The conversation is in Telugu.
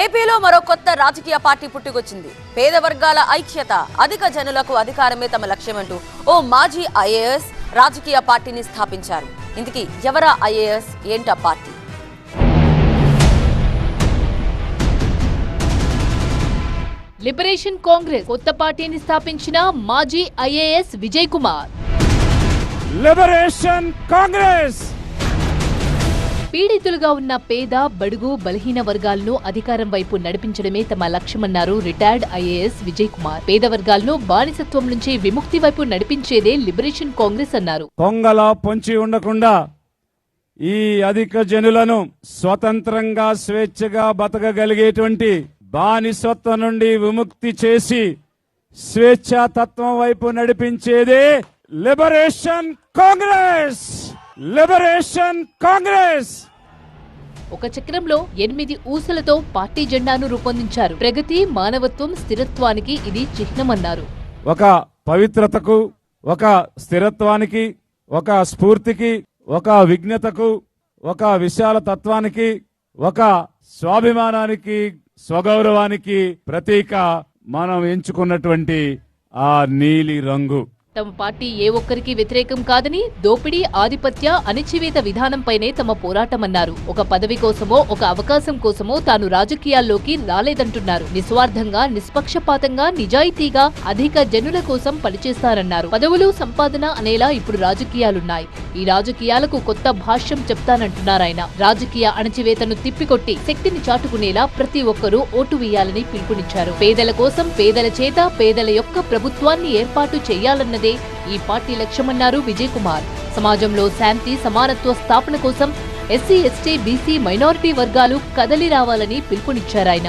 ఏపీలో మరో కొత్త రాజకీయ పార్టీ పుట్టుకొచ్చింది. పేద వర్గాల ఐక్యత అధిక జనులకు అధికారమే తమ లక్ష్యమంటూ ఓ మాజీ ఐఏఎస్ రాజకీయ పార్టీని స్థాపించారు. ఇందుకీ ఎవరా ఐఏఎస్? ఏంటా పార్టీ? లిబరేషన్ కాంగ్రెస్ కొత్త పార్టీని స్థాపించిన మాజీ ఐఏఎస్ విజయ్ కుమార్. లిబరేషన్ కాంగ్రెస్! పీడితులుగా ఉన్న పేద బడుగు బలహీన వర్గాలను అధికారం వైపు నడిపించడమే తమ లక్ష్యమన్నారు రిటైర్డ్ ఐఏఎస్ విజయ్ కుమార్. పేద వర్గాలను బానిసత్వం నుంచి విముక్తి వైపు నడిపించేదే లిబరేషన్ కాంగ్రెస్ అన్నారు. కొంగలా పొంచి ఉండకుండా ఈ అధిక జనులను స్వతంత్రంగా స్వేచ్ఛగా బతకగలిగేటువంటి బానిసత్వం నుండి విముక్తి చేసి స్వేచ్ఛా తత్వం వైపు నడిపించేదే లిబరేషన్ కాంగ్రెస్! లిబరేషన్ కాంగ్రెస్ ఒక చక్రంలో ఎనిమిది ఊసలతో పార్టీ జెండాను రూపొందించారు. ప్రగతి మానవత్వం స్థిరత్వానికి ఇది చిహ్నమన్నారు. ఒక పవిత్రతకు ఒక స్థిరత్వానికి ఒక స్ఫూర్తికి ఒక విజ్ఞతకు ఒక విశాల తత్వానికి ఒక స్వాభిమానానికి స్వగౌరవానికి ప్రతీక మనం ఎంచుకున్నటువంటి ఆ నీలి రంగు. తమ పార్టీ ఏ ఒక్కరికి వ్యతిరేకం కాదని దోపిడీ ఆధిపత్య అణిచివేత విధానంపైనే తమ పోరాటమన్నారు. ఒక పదవి కోసమో ఒక అవకాశం కోసమో తాను రాజకీయాల్లోకి రాలేదంటున్నారు. నిస్వార్థంగా నిష్పక్షపాతంగా నిజాయితీగా అధిక జనుల కోసం పనిచేస్తారన్నారు పదవులు సంపాదన అనేలా ఇప్పుడు రాజకీయాలున్నాయి. ఈ రాజకీయాలకు కొత్త భాష్యం చెప్తానంటున్నారాయన రాజకీయ అణచివేతను తిప్పికొట్టి శక్తిని చాటుకునేలా ప్రతి ఒక్కరూ ఓటు వేయాలని పిలుపునిచ్చారు. పేదల కోసం పేదల చేత పేదల యొక్క ప్రభుత్వాన్ని ఏర్పాటు చేయాలన్నది ఈ పార్టీ లక్ష్యమన్నారు విజయ్ కుమార్ సమాజంలో శాంతి సమానత్వ స్థాపన కోసం ఎస్సీ ఎస్టీ బీసీ మైనారిటీ వర్గాలు కదలి రావాలని పిలుపునిచ్చారాయన